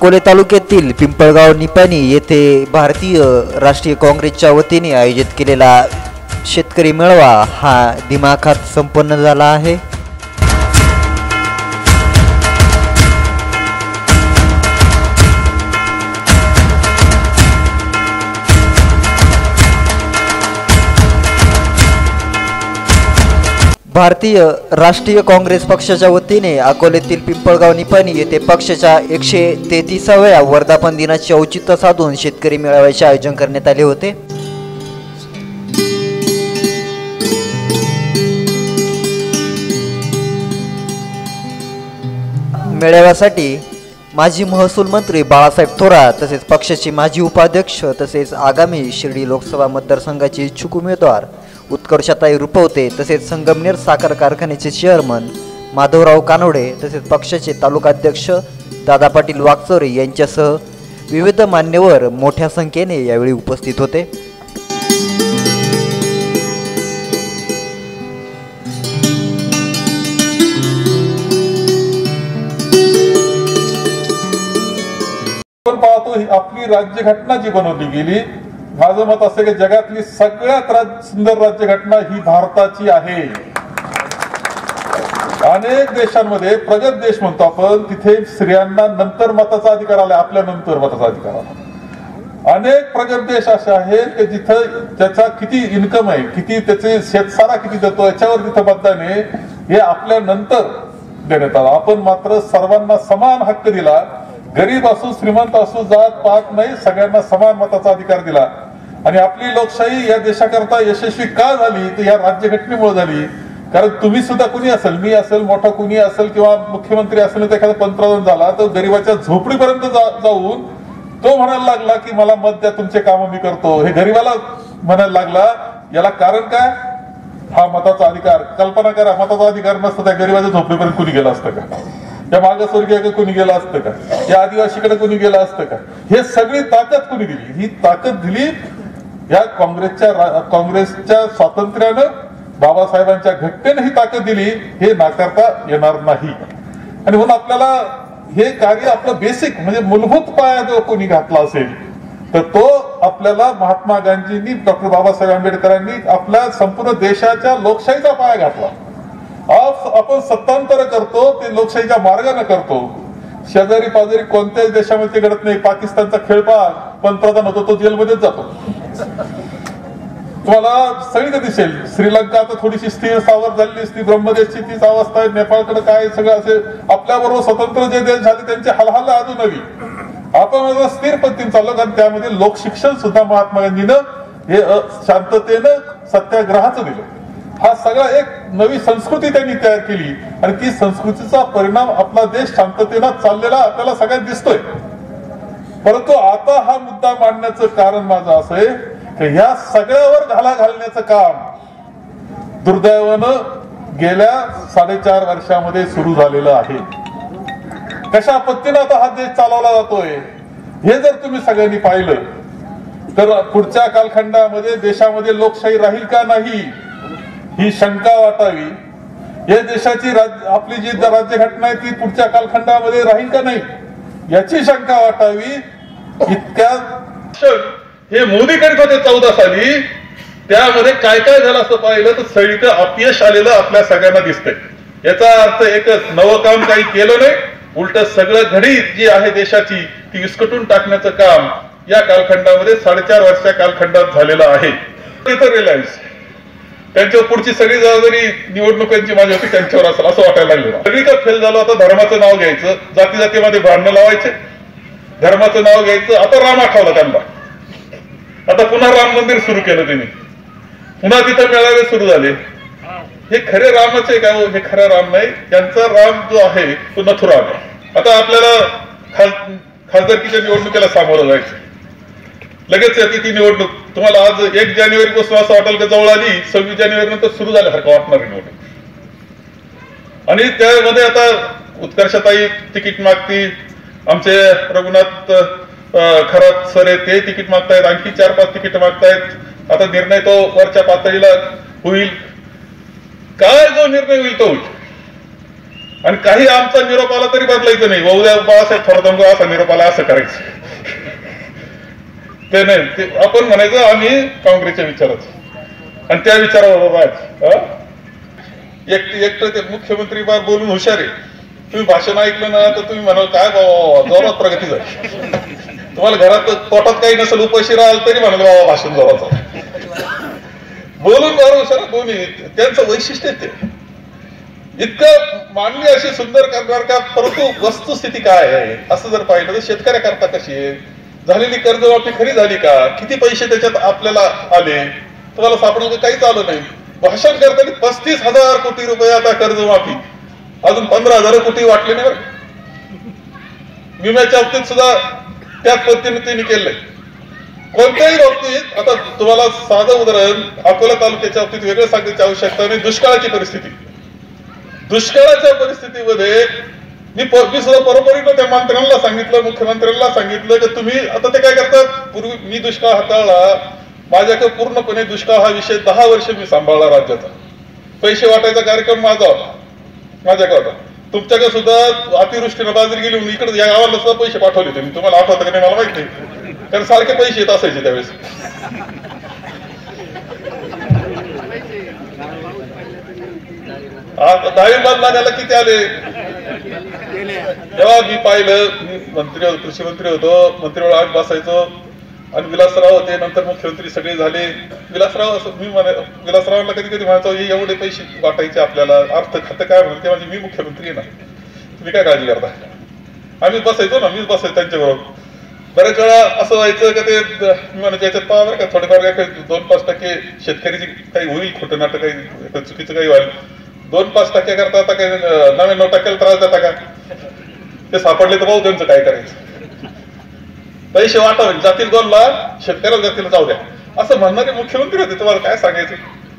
अकोले तालुक्यातील पिंपळगाव निपाणी येथे भारतीय राष्ट्रीय काँग्रेसच्या वतीने आयोजित केलेला शेतकरी मेळावा हा दिमाखात संपन्न झाला आहे. भारतीय राष्ट्रीय काँग्रेस पक्षाच्या वतीने अकोल्यातील पिंपळगाव निपाणी येथे पक्षाच्या एकशे तेहतीसाव्या वर्धापन दिनाचे औचित्य साधून शेतकरी मेळाव्याचे आयोजन करण्यात आले होते. मेळाव्यासाठी माजी महसूल मंत्री बाळासाहेब थोरात तसेच पक्षाचे माजी उपाध्यक्ष तसेच आगामी शिर्डी लोकसभा मतदारसंघाचे इच्छुक उमेदवार उत्कर्षताई रुपवते तसेच संगमनेर साखर कारखान्याचे चेअरमन माधवराव कानोडे तसेच पक्षाचे तालुकाध्यक्ष दादा पाटील वागचोरे यांच्यासह विविध मान्यवर मोठ्या संख्येने यावेळी उपस्थित होते. पाहतो ही आपली राज्यघटना जी बनवली गेली माझं मत असं की जगातली सगळ्यात राज- सुंदर राज्यघटना ही भारताची आहे. अनेक देशांमध्ये प्रगत देश म्हणतो आपण तिथे स्त्रियांना नंतर मताचा अधिकार आला आपल्या नंतर मताचा अधिकार आला अनेक प्रगत देश असे आहेत की जिथं त्याचा किती इन्कम आहे किती त्याचे शेतसारा किती देतो याच्यावर तिथं मतदान आहे हे आपल्या नंतर देण्यात आलं. आपण मात्र सर्वांना समान हक्क दिला. गरीब असो श्रीमंत असो जात पात नाही सगळ्यांना समान मताचा अधिकार दिला. आणि आपली लोकशाही या देशाकरता यशस्वी का झाली तर या राज्यघटनेमुळे झाली? कारण तुम्ही सुद्धा कुणी असेल मी असेल मोठा कुणी असेल किंवा मुख्यमंत्री असेल तर एखादा पंतप्रधान झाला तर गरीबाच्या झोपडीपर्यंत जाऊन तो म्हणायला लागला की मला मत द्या तुमचे काम मी करतो. हे गरीबाला म्हणायला लागला. याला कारण काय? हा मताचा अधिकार. कल्पना करा मताचा अधिकार नसता त्या गरीबाच्या झोपडीपर्यंत कुणी गेला असतं का? या मागासवर्गीय कुणी गेलं असतं का? या आदिवासीकडे कुणी गेलं असतं का? हे सगळी ताकद कुणी दिली? ही ताकद दिली या काँग्रेसच्या काँग्रेसच्या स्वातंत्र्यानं बाबासाहेबांच्या घटनेनं ही ताकद दिली हे नाकारता येणार नाही. आणि म्हणून आपल्याला हे कार्य आपलं बेसिक म्हणजे मूलभूत पाया जो कोणी घातला असेल तर तो आपल्याला महात्मा गांधींनी डॉक्टर बाबासाहेब आंबेडकरांनी आपल्या संपूर्ण देशाच्या लोकशाहीचा पाया घातला. आज आपण सत्तांतर करतो ते लोकशाहीच्या मार्गाने करतो. शेजारी पाजारी कोणत्याच देशामध्ये घडत नाही पाकिस्तानचा खेळपाळ पंतप्रधान होतो तो जेलमध्येच जातो. तुम्हाला सगळीकडे दिसेल. श्रीलंका आता थोडीशी स्थिर सावध झालेली असती ब्रह्मदेशची तीच अवस्था आहे. नेपाळकडे काय सगळं असे आपल्याबरोबर स्वतंत्र जे देश झाले त्यांची हलहल अजूनही आपण माझं स्थिर पद्धतीने चाललो कारण त्यामध्ये लोकशिक्षण सुद्धा महात्मा गांधीनं हे शांततेनं सत्याग्रहाचं दिलं. हा सगळा एक नवी संस्कृती त्यांनी तयार केली. आणि ती संस्कृतीचा परिणाम आपला देश शांततेनं चाललेला आपल्याला सगळ्यात दिसतोय. परंतु आता हा मुद्दा मांडण्याचं कारण माझं असं आहे की ह्या सगळ्यावर घाला घालण्याचं काम दुर्दैवानं गेल्या साडेचार वर्षामध्ये सुरू झालेलं आहे. कशा पद्धतीनं आता हा देश चालवला जातोय हे जर तुम्ही सगळ्यांनी पाहिलं तर पुढच्या कालखंडामध्ये देशामध्ये लोकशाही राहील का नाही ही शंका वाटावी. या देशाची राज- आपली जी राज्यघटना आहे ती पुढच्या कालखंडामध्ये राहील का नाही? याची शंका वाटावी. इतक्या हे मोदी करीत होते चौदा साली. त्यामध्ये काय काय झालं असं पाहिलं तर सगळीकडे अपयश आलेलं आपल्या सगळ्यांना दिसतंय. याचा अर्थ एकच नवं काम काही केलं नाही. उलट सगळं घडी जी आहे देशाची ती विस्कटून टाकण्याचं काम या कालखंडामध्ये साडेचार वर्षाच्या कालखंडात झालेलं आहे. तिथं रिलायन्स त्यांच्यावर पुढची सगळी जबाबदारी निवडणुकांची माझी होती त्यांच्यावर असेल असं वाटायला लागलं सगळीकडे फेल झालो आता धर्माचं नाव घ्यायचं जाती जातीमध्ये भांडणं लावायचे. धर्माचं नाव घ्यायचं आता राम आठवलं त्यांना. आता पुन्हा राम मंदिर सुरू केलं त्यांनी. पुन्हा तिथं मेळावे सुरू झाले. हे खरे रामाचे काय हो? हे? खरा राम नाही. त्यांचा राम जो आहे तो नथुराम आहे. आता आपल्याला खास- खासदारकीच्या निवडणुकीला सामोरं जायचं लगेच येते ती निवडणूक. तुम्हाला आज एक जानेवारी पासून असं वाटेल का जवळ आली सव्वीस जानेवारी नंतर सुरू झाल्यासारखं वाटणार निवडणूक. आणि त्यामध्ये आता उत्कर्षताई तिकीट मागती आमचे रघुनाथ खरात सर आहे ते तिकीट मागतायत आणखी चार पाच तिकीट मागतायत. आता निर्णय तो वरच्या पातळीला होईल. काय जो निर्णय होईल तो होईल. आणि काही आमचा निरोप आला तरी बदलायचं नाही. व उद्या बाळासाहेब थोरात असा निरोप आला असं करायचं. ते नाही ते आपण म्हणायचं आम्ही काँग्रेसच्या विचारात. आणि त्या विचारावर राहायचं हं? एकटं ते मुख्यमंत्री बार बोलून हुशार आहे. तुम्ही भाषण ऐकलं ना तर तुम्ही म्हणाल काय बाबा जोरात प्रगती झाली. तुम्हाला घरात पोटात काही नसेल उपाशी राहाल तरी म्हणाल बाबा भाषण जोरात बोलून बार हुशार दोन्ही त्यांचं वैशिष्ट्य ते. इतकं मानवी अशी सुंदर करणार का परंतु वस्तुस्थिती काय आहे? असं जर पाहिलं तर शेतकऱ्याकरता कशी आहे? झालेली कर्जमाफी खरी झाली का? किती पैसे त्याच्यात आपल्याला आले? तुम्हाला सापडलं काहीच आलं नाही. भाषण करताना पस्तीस हजार कोटी रुपये आता कर्जमाफी. अजून पंधरा हजार कोटी वाटले नाही बरं. विम्याच्या बाबतीत सुद्धा त्याच पद्धतीने त्यांनी केलंय. कोणत्याही बाबतीत आता तुम्हाला साधं उदाहरण अकोला तालुक्याच्या बाबतीत वेगळं सांगण्याची आवश्यकता नाही. दुष्काळाची परिस्थिती. दुष्काळाच्या परिस्थितीमध्ये मी प- मी सुद्धा बरोबरीनं त्या मंत्र्यांना सांगितलं मुख्यमंत्र्यांना सांगितलं की तुम्ही आता ते काय करतात? पूर्वी मी दुष्काळ हाताळला माझ्याकडे पूर्णपणे दुष्काळ हा विषय दहा वर्ष मी सांभाळला राज्याचा. पैसे वाटायचा कार्यक्रम माझा होता. माझ्याकडे होता. तुमच्याकडे सुद्धा अतिवृष्टीनं बाजरी गेली म्हणून इकडे या गावाला सुद्धा पैसे पाठवले तुम्ही तुम्हाला आठवतं का नाही मला माहिती नाही. कारण सारखे पैसे येत असायचे त्यावेळेस. आता डाळिंबाला लागायला किती आले? तेव्हा मी पाहिलं मी मंत्री होतो कृषी मंत्री होतो मंत्रिमंडळ आठ बसायचो. आणि विलासराव होते नंतर मुख्यमंत्री सगळे झाले. विलासराव असं मी म्हणे विलासरावांना कधी कधी म्हणायचो "हे एवढे पैसे वाटायचे आपल्याला अर्थ खातं काय? म्हणते म्हणजे मी मुख्यमंत्री आहे ना. तुम्ही काय काळजी करता? आम्ही बसायचो ना मीच बसायचो त्यांच्याबरोबर. बऱ्याच वेळा असं व्हायचं का ते मी म्हणायचं याच्यात पहा बरं का थोडेफार काय दोन पाच टक्के शेतकरीची काही होईल खोटं नाटक काही चुकीचं काही व्हायला दोन पाच टक्के करता आता काही नव्याण्णव टक्क्याला त्रास देता का? ते सापडले तर भाऊ त्यांचं काय करायचं? पैसे वाटावे जातील दोनला शेतकऱ्याला जातील जाऊ द्या. असं म्हणणारे मुख्यमंत्री होते तुम्हाला काय सांगायचं?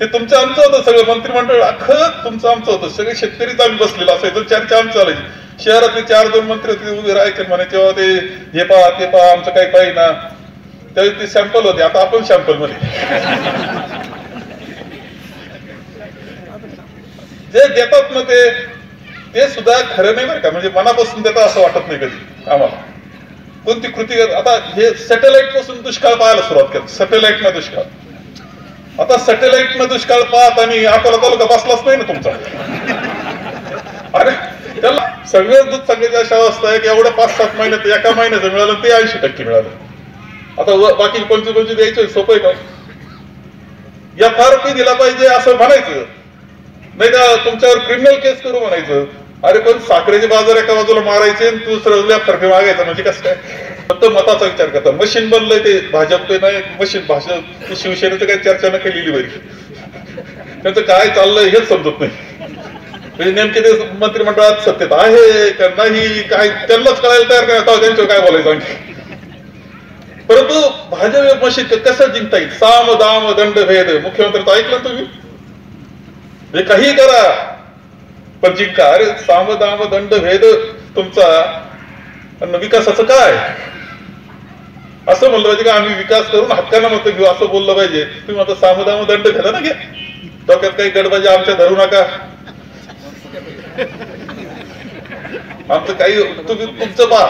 ते तुमचं आमचं होतं सगळं मंत्रिमंडळ अख्खं तुमचं आमचं होतं. सगळे शेतकरीच आम्ही बसलेलो असायचं चर्चा आमची चालायची शहरातले चार दोन मंत्री होते उभे राहायचे म्हणे तेव्हा ते हे पहा ते पहा आमचं काही पाहिजे ना. त्यावेळी ते सॅम्पल होते आता आपण सॅम्पलमध्ये. जे देतात ना ते ते सुद्धा खरं नाही बरं का. म्हणजे मनापासून देतात असं वाटत नाही कधी आम्हाला. कोणती कृती आता हे सॅटेलाइटपासून दुष्काळ पाहायला सुरुवात केली. सॅटेलाइट ना दुष्काळ. आता सॅटेलाइट न दुष्काळ पाहत आणि अकोला तालुका बसलाच नाही ना तुमचा. अरे त्याला सगळे दूध सांगायची अशा अवस्था आहे की एवढं पाच सात महिन्यात एका महिन्याचं मिळालं ते ऐंशी टक्के मिळालं. आता व- बाकी कोणती कोणती द्यायचं सोपं आहे का? या फार पी दिला पाहिजे असं म्हणायचं. नाही का तुमच्यावर क्रिमिनल केस करू म्हणायचं. अरे पण साखरेचे बाजार एका बाजूला मारायचे आणि दुसऱ्या फरके मागायचा म्हणजे कसं काय? फक्त मताचा विचार करता. मशीन बनलंय ते भाजप ते नाही मशीन भाजप शिवसेनेचं काही चर्चा न केलेली बरी त्यांचं काय चाललंय हेच समजत नाही. म्हणजे नेमके ते मंत्रिमंडळात सत्तेत आहे का नाही काय त्यांनाच कळायला तयार काय आता त्यांच्यावर काय बोलायचं आणखी? परंतु भाजप मशीन कसं जिंकता येईल? साम दाम दंड भेद. मुख्यमंत्र्यांचं ऐकलं तुम्ही. हे काही करा. पण जिंका अरे साम दाम दंड भेद तुमचा विकासाचं काय? असं म्हणलं पाहिजे का आम्ही विकास करून हक्कानं मत घेऊ असं बोललं पाहिजे. तुम्ही आता सामदाम दंड घ्या ना घ्या डोक्यात काही गडबाजी आमच्या धरू नका. आमचं काही तुम्ही तुमचं पा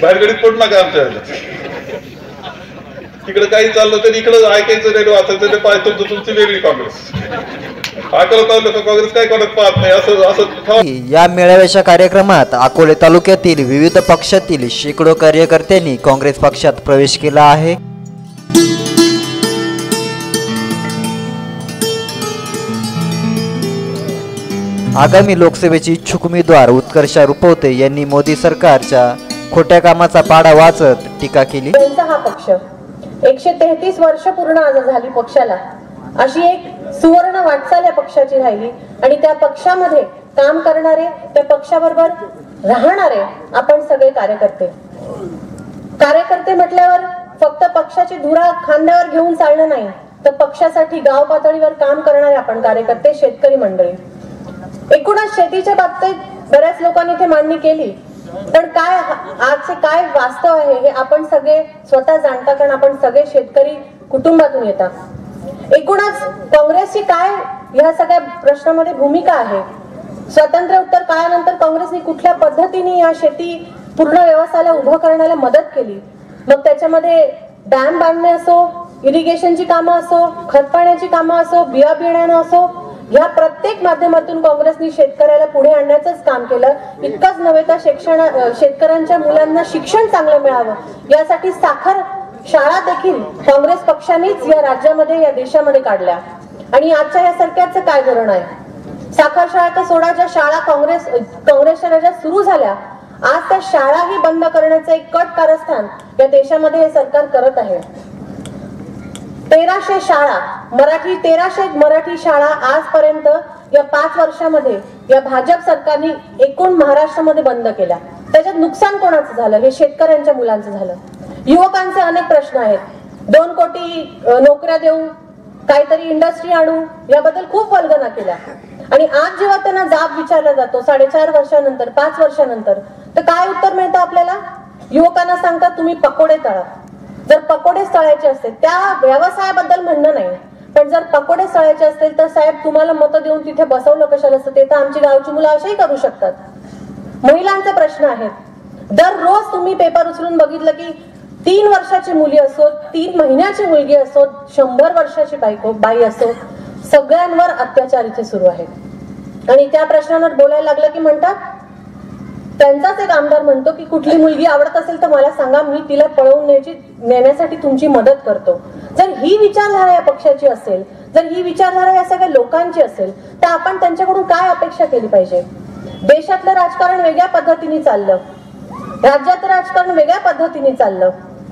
बाहेरगडीत पडू नका आमच्या तिकडे काही चाललं तर इकडे ऐकायचं नाही वाचायचं ते पाय तुमचं तुमची वेगळी काँग्रेस. अकरा तालुका काँग्रेस काय करत पाहत नाही असं असं ठेवा. या मेळाव्याच्या कार्यक्रमात अकोले तालुक्यातील विविध पक्षातील शेकडो कार्यकर्त्यांनी काँग्रेस पक्षात प्रवेश केला आहे. आगामी लोकसभेचे इच्छुक उमेदवार उत्कर्षा रुपवते यांनी मोदी सरकारच्या खोट्या कामाचा पाडा वाचत टीका केली. हा पक्ष? एकशे तेहतीस वर्ष पूर्ण आज झाली पक्षाला. अशी एक सुवर्ण वाटचाल या पक्षाची राहिली. आणि त्या पक्षामध्ये काम करणारे त्या पक्षाबरोबर राहणारे आपण सगळे कार्यकर्ते. कार्यकर्ते म्हटल्यावर फक्त पक्षाची धुरा खांद्यावर घेऊन चालणं नाही तर पक्षासाठी गाव पातळीवर काम करणारे आपण कार्यकर्ते शेतकरी मंडळी. एकूणच शेतीच्या बाबतीत बऱ्याच लोकांनी इथे मांडणी केली. पण काय आजचे काय वास्तव आहे हे आपण सगळे स्वतः जाणता कारण आपण सगळे शेतकरी कुटुंबातून येतात. एकूणच काँग्रेसची काय ह्या सगळ्या प्रश्नामध्ये भूमिका आहे? स्वातंत्र्य उत्तर काळानंतर काँग्रेसने कुठल्या पद्धतीने या शेती पूर्ण व्यवसायाला उभं करण्याला मदत केली? मग त्याच्यामध्ये डॅम बांधणे असो इरिगेशनची कामं असो खतपाण्याची कामं असो बिया बियाणं असो या प्रत्येक माध्यमातून काँग्रेसने शेतकऱ्याला पुढे आणण्याचंच काम केलं. इतकंच नव्हे तर शिक्षण शेतकऱ्यांच्या मुलांना शिक्षण चांगलं मिळावं. यासाठी साखर शाळा देखील काँग्रेस पक्षानेच या राज्यामध्ये या देशामध्ये काढल्या. आणि आजच्या या सरकारचं काय धोरण आहे? साखर शाळा तर सोडा ज्या शाळा काँग्रेस काँग्रेसच्या राज्यात सुरू झाल्या आज त्या शाळाही बंद करण्याचं एक कट कारस्थान या देशामध्ये हे सरकार करत आहे. तेराशे शाळा मराठी तेराशे मराठी शाळा आजपर्यंत या पाच वर्षामध्ये या भाजप सरकारने एकूण महाराष्ट्रामध्ये बंद केल्या. त्याच्यात नुकसान कोणाचं झालं? हे शेतकऱ्यांच्या मुलांचं झालं. युवकांचे अनेक प्रश्न आहेत. दोन कोटी नोकऱ्या देऊ काहीतरी इंडस्ट्री आणू याबद्दल खूप वल्गना केल्या. आणि आज जेव्हा त्यांना जाब विचारला जातो साडेचार वर्षानंतर पाच वर्षानंतर तर काय उत्तर मिळतं आपल्याला? युवकांना सांगतात तुम्ही पकोडे तळा. जर पकोडे तळायचे असतील त्या व्यवसायाबद्दल म्हणणं नाही. पण जर पकोडे तळायचे असतील तर साहेब तुम्हाला मतं देऊन तिथे बसवलं कशाला असतं? ते तर आमची गावची मुलं असेही करू शकतात. महिलांचे प्रश्न आहेत. दररोज तुम्ही पेपर उचलून बघितलं की तीन वर्षाची मुली असो तीन महिन्याची मुलगी असो शंभर वर्षाची बायको बाई असो सगळ्यांवर अत्याचार इथे सुरू आहेत. आणि त्या प्रश्नांवर बोलायला लागलं की म्हणतात त्यांचाच एक आमदार म्हणतो की कुठली मुलगी आवडत असेल तर मला सांगा मी तिला पळवून न्यायची नेण्यासाठी तुमची मदत करतो. जर ही विचारधारा या पक्षाची असेल जर ही विचारधारा या सगळ्या लोकांची असेल तर आपण त्यांच्याकडून काय अपेक्षा केली पाहिजे? देशातलं राजकारण वेगळ्या पद्धतीने चाललं. राज्यातलं राजकारण वेगळ्या पद्धतीने चाललं.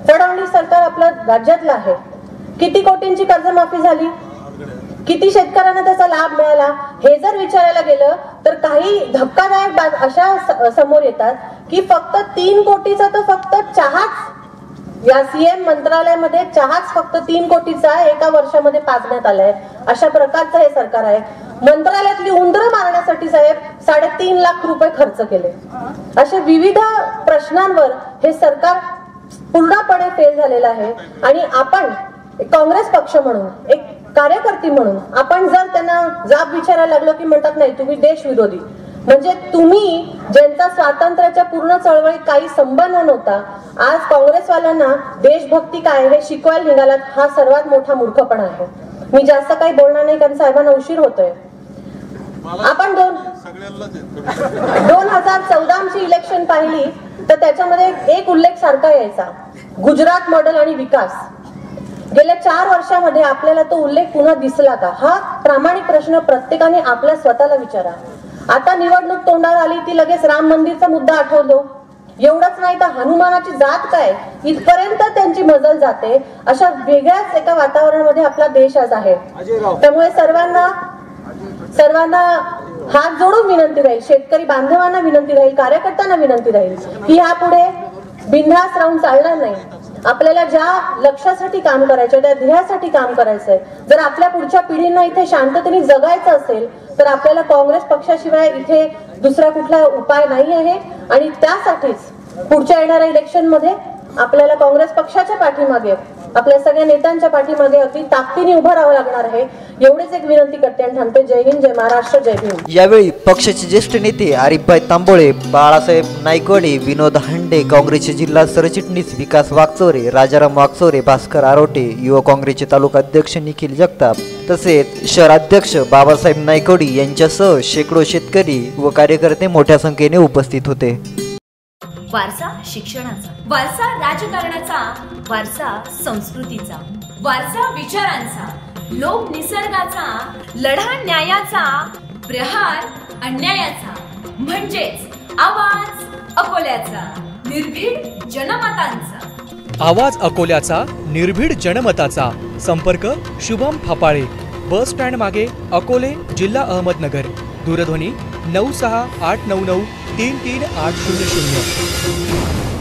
फडणवीस सरकार आपलं राज्यातलं आहे. किती कोटींची कर्जमाफी झाली? किती शेतकऱ्यांना त्याचा लाभ मिळाला? हे जर विचारायला गेलं तर काही धक्कादायक बाब अशा समोर येतात की फक्त तीन कोटीचा तर फक्त चहाच या सीएम मंत्रालयामध्ये चहाच फक्त तीन कोटीचा एका वर्षामध्ये पाजण्यात आलाय. अशा प्रकारचं हे सरकार आहे. मंत्रालयातली उंदरं मारण्यासाठी साहेब साडेतीन लाख रुपये खर्च केले. अशा विविध प्रश्नांवर हे सरकार पूर्णपणे फेल झालेलं आहे. आणि आपण काँग्रेस पक्ष म्हणून एक कार्यकर्ती म्हणून आपण जर त्यांना जाब विचारायला लागलो की म्हणतात नाही तुम्ही देशविरोधी. म्हणजे तुम्ही ज्यांचा स्वातंत्र्याच्या पूर्ण चळवळीत काही संबंध नव्हता आज काँग्रेसवाल्यांना देशभक्ती काय हे शिकवायला निघालात हा सर्वात मोठा मूर्खपणा आहे. मी जास्त काही बोलणार नाही कारण साहेबांना उशीर होतोय. आपण दोन दोन हजार चौदाची इलेक्शन पाहिली तर त्याच्यामध्ये एक उल्लेख सारखा यायचा. गुजरात मॉडेल आणि विकास. गेल्या चार वर्षामध्ये आपल्याला तो उल्लेख पुन्हा दिसला का? हा प्रामाणिक प्रश्न प्रत्येकाने आपल्या स्वतःला विचारा. आता निवडणूक तोंडावर आली ती लगेच राम मंदिरचा मुद्दा आठवलो एवढंच नाही तर हनुमानाची जात काय? इथपर्यंत त्यांची मजल जाते. अशा वेगळ्याच एका वातावरणामध्ये आपला देश आज आहे. त्यामुळे सर्वांना सर्वांना हात जोडून विनंती राहील. शेतकरी बांधवांना विनंती राहील. कार्यकर्त्यांना विनंती राहील की यापुढे बिनधास्त राहून चालणार नाही. आपल्याला ज्या लक्षासाठी काम करायचं त्या ध्येयासाठी काम करायचंय. जर आपल्या पुढच्या पिढींना इथे शांततेने जगायचं असेल तर आपल्याला काँग्रेस पक्षाशिवाय इथे दुसरा कुठला उपाय नाही आहे. आणि त्यासाठीच पुढच्या येणाऱ्या इलेक्शनमध्ये आपल्याला काँग्रेस पक्षाच्या पाठीमागे आपल्या सगळ्या नेत्यांच्या पाठीमध्ये अगदी ताकदीने उभं राहावं लागणार आहे. एवढीच एक विनंती करते आणि थांबते. जय हिंद जय महाराष्ट्र जय भीम. यावेळी पक्षाचे ज्येष्ठ नेते आरिफभाई तांबोळे बाळासाहेब नायकवाडे विनोद हांडे काँग्रेसचे जिल्हा सरचिटणीस विकास वागचोरे राजाराम वागचोरे भास्कर आरोटे युवा काँग्रेसचे तालुका अध्यक्ष निखिल जगताप तसेच शहराध्यक्ष बाबासाहेब नायकोडी यांच्यासह शेकडो शेतकरी व कार्यकर्ते मोठ्या संख्येने उपस्थित होते. वारसा शिक्षणाचा वारसा राजकारणाचा वारसा संस्कृतीचा वारसा विचारांचा लोक निसर्गाचा लढा न्यायाचा प्रहार अन्यायाचा. म्हणजेच आवाज अकोल्याचा निर्भीड जनमतांचा. आवाज अकोल्याचा निर्भीड जनमताचा. संपर्क शुभम फापाळे. बस स्टँड मागे अकोले जिल्हा अहमदनगर. दूरध्वनी नऊ सहा आठ नऊ नऊ तीन तीन आठ शून्य शून्य.